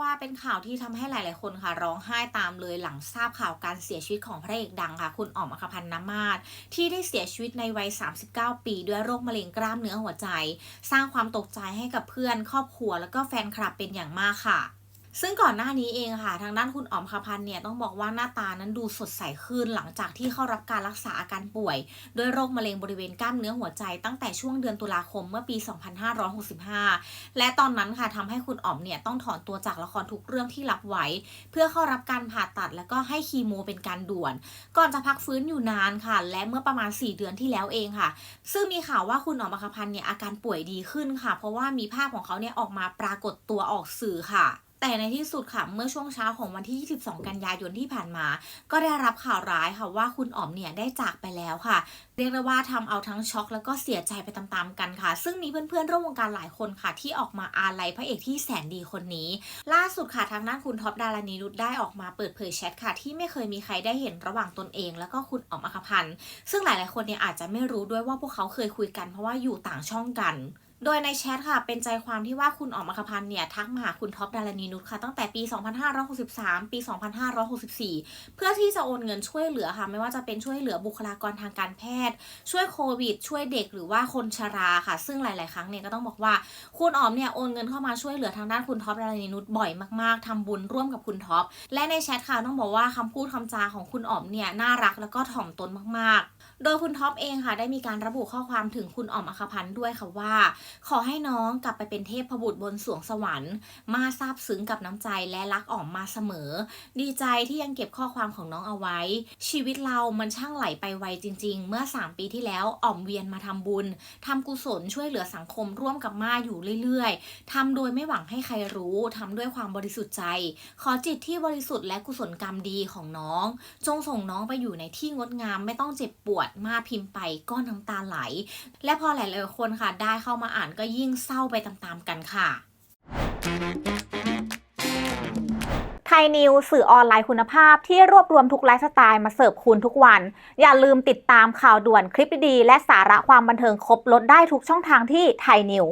ว่าเป็นข่าวที่ทำให้หลาย ๆ คนค่ะ ร้องไห้ตามเลยหลังทราบข่าวการเสียชีวิตของพระเอกดังค่ะ คุณอ๋อมอัคพันธ์นามาศที่ได้เสียชีวิตในวัย 39 ปี ด้วยโรคมะเร็งกล้ามเนื้อหัวใจ สร้างความตกใจให้กับเพื่อนครอบครัว แล้วก็แฟนคลับเป็นอย่างมากค่ะ ซึ่งก่อนหน้านี้เองค่ะ ทางด้านคุณอ๋อมคพันธ์เนี่ยต้องบอกว่าหน้าตานั้นดูสดใสขึ้นหลังจากที่เข้ารับการรักษาอาการป่วย ด้วยโรคมะเร็งบริเวณกล้ามเนื้อหัวใจตั้งแต่ช่วงเดือนตุลาคมเมื่อปี 2565 และตอนนั้นค่ะทำให้คุณอ๋อมเนี่ยต้องถอนตัวจากละครทุกเรื่องที่รับไว้ เพื่อเข้ารับการผ่าตัดแล้วก็ให้คีโมเป็นการด่วน ก่อนจะพักฟื้นอยู่นานค่ะ และเมื่อประมาณ 4 เดือนที่แล้วเองค่ะ ซึ่งมีข่าวว่าคุณอ๋อมคพันธ์เนี่ยอาการป่วยดีขึ้นค่ะ เพราะว่ามีภาพของเขาเนี่ยออกมาปรากฏตัวออกสื่อค่ะแต่ในที่สุดค่ะ เมื่อช่วงเช้าของวันที่ 22 กันยายนที่ผ่านมา ก็ได้รับข่าวร้ายค่ะว่าคุณอ๋อมเนี่ยได้จากไปแล้วค่ะ เรียกได้ว่าทำเอาทั้งช็อกแล้วก็เสียใจไปตามๆกันค่ะ ซึ่งมีเพื่อนๆร่วมวงการหลายคนค่ะ ที่ออกมาอาลัยพระเอกที่แสนดีคนนี้ ล่าสุดค่ะทางด้านคุณท็อปดารานีนุชได้ออกมาเปิดเผยแชทค่ะ ที่ไม่เคยมีใครได้เห็นระหว่างตนเอง แล้วก็คุณอ๋อมอัคพันธ์ซึ่งหลายๆคนเนี่ยอาจจะไม่รู้ด้วยว่าพวกเขาเคยคุยกัน เพราะว่าอยู่ต่างช่องกัน โดยในแชทค่ะ เป็นใจความที่ว่าคุณอ๋อมอัคพันธ์เนี่ย ทักมาหาคุณท็อปดารณีนุชค่ะ ตั้งแต่ปี 2563 ปี 2564 เพื่อที่จะโอนเงินช่วยเหลือค่ะ ไม่ว่าจะเป็นช่วยเหลือบุคลากรทางการแพทย์ ช่วยโควิด ช่วยเด็กหรือว่าคนชราค่ะ ซึ่งหลาย ๆ ครั้งเนี่ยก็ต้องบอกว่าคุณออมเนี่ยโอนเงินเข้ามาช่วยเหลือทางด้านคุณท็อปดารณีนุชบ่อยมาก ๆทำบุญร่วมกับคุณท็อปและในแชทค่ะต้องบอกว่าคำพูดคำจาของคุณออมเนี่ยน่ารักแล้วก็ถ่อมตนมาก ๆ โดยคุณท็อปเองค่ะ ได้มีการระบุข้อความถึงคุณอ๋อมอัคพันธ์ด้วยค่ะว่า ขอให้น้องกลับไปเป็นเทพบุตรบนสวงสวรรค์ มาซาบซึ้งกับน้ำใจและรักอ๋อมมาเสมอ ดีใจที่ยังเก็บข้อความของน้องเอาไว้ ชีวิตเรามันช่างไหลไปไวจริง ๆ เมื่อ 3 ปีที่แล้วอ๋อมเวียนมาทำบุญทำกุศลช่วยเหลือสังคมร่วมกับมาอยู่เรื่อยๆทำโดยไม่หวังให้ใครรู้ทำด้วยความบริสุทธิ์ใจ ขอจิตที่บริสุทธิ์และกุศลกรรมดีของน้อง จงส่งน้องไปอยู่ในที่งดงามไม่ต้องเจ็บปวดมาพิมพ์ไปก็น้ำตาไหล และพอหลายๆคนค่ะ ได้เข้ามาอ่านก็ยิ่งเศร้าไปตามๆกันค่ะไทยนิวสื่อออนไลน์คุณภาพที่รวบรวมทุกไลฟ์สไตล์มาเสิร์ฟคุณทุกวัน อย่าลืมติดตามข่าวด่วนคลิปดีๆและสาระความบันเทิงครบลดได้ทุกช่องทางที่ไทยนิว